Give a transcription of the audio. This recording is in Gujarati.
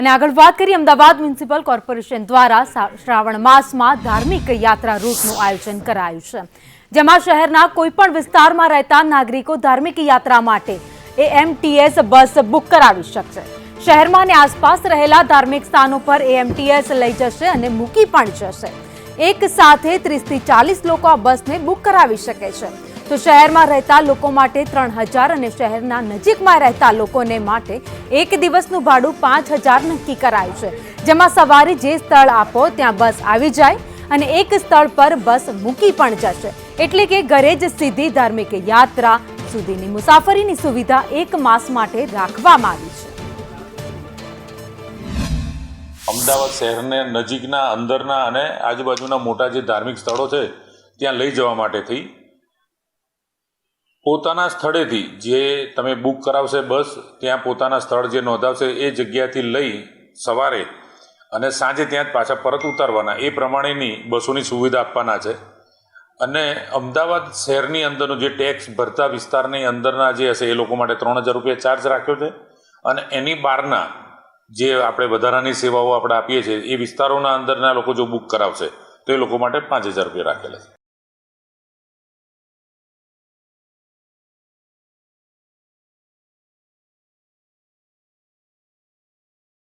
અને આગળ વાત કરીએ અમદાવાદ મ્યુનિસિપલ કોર્પોરેશન દ્વારા શ્રાવણ માસમાં ધાર્મિક યાત્રા રૂટનું આયોજન કરાયું છે. જેમાં શહેરના કોઈપણ વિસ્તારમાં રહેતા નાગરિકો ધાર્મિક યાત્રા માટે એએમટીએસ બસ બુક કરાવી શકશે. શહેરમાં અને આસપાસ રહેલા ધાર્મિક સ્થાનો પર એએમટીએસ લઈ જશે અને મૂકી પણ જશે. એક સાથે ત્રીસથી ચાલીસ લોકો આ બસને બુક કરાવી શકે છે. તો શહેરમાં રહેતા લોકો માટે ત્રણ હજાર અને શહેરના નજીકમાં રહેતા લોકોને માટે એક દિવસનું ભાડું પાંચ હજાર નક્કી કરાયું છે. જેમાં સવારે જે સ્થળ આપો ત્યાં બસ આવી જાય અને એક સ્થળ પર બસ મૂકી પણ જશે. એટલે કે ઘરે જ સીધી ધાર્મિક યાત્રા સુધીની મુસાફરીની સુવિધા એક માસ માટે રાખવામાં આવી છે. અમદાવાદ શહેરને નજીકના અંદરના અને આજુબાજુના મોટા જે ધાર્મિક સ્થળો છે, ત્યાં લઈ જવા માટેથી પોતાના સ્થળેથી જે તમે બુક કરાવશે બસ, ત્યાં પોતાના સ્થળ જે નોંધાવશે એ જગ્યાથી લઈ સવારે અને સાંજે ત્યાં જ પાછા પરત ઉતારવાના. એ પ્રમાણેની બસોની સુવિધા આપવાના છે. અને અમદાવાદ શહેરની અંદરનો જે ટેક્સ ભરતા વિસ્તારની અંદરના જે હશે એ લોકો માટે ત્રણ હજાર રૂપિયા ચાર્જ રાખ્યો છે. અને એની બહારના જે આપણે વધારાની સેવાઓ આપણે આપીએ છીએ, એ વિસ્તારોના અંદરના લોકો જો બુક કરાવશે, તો એ લોકો માટે પાંચ હજાર રૂપિયા રાખેલા છે.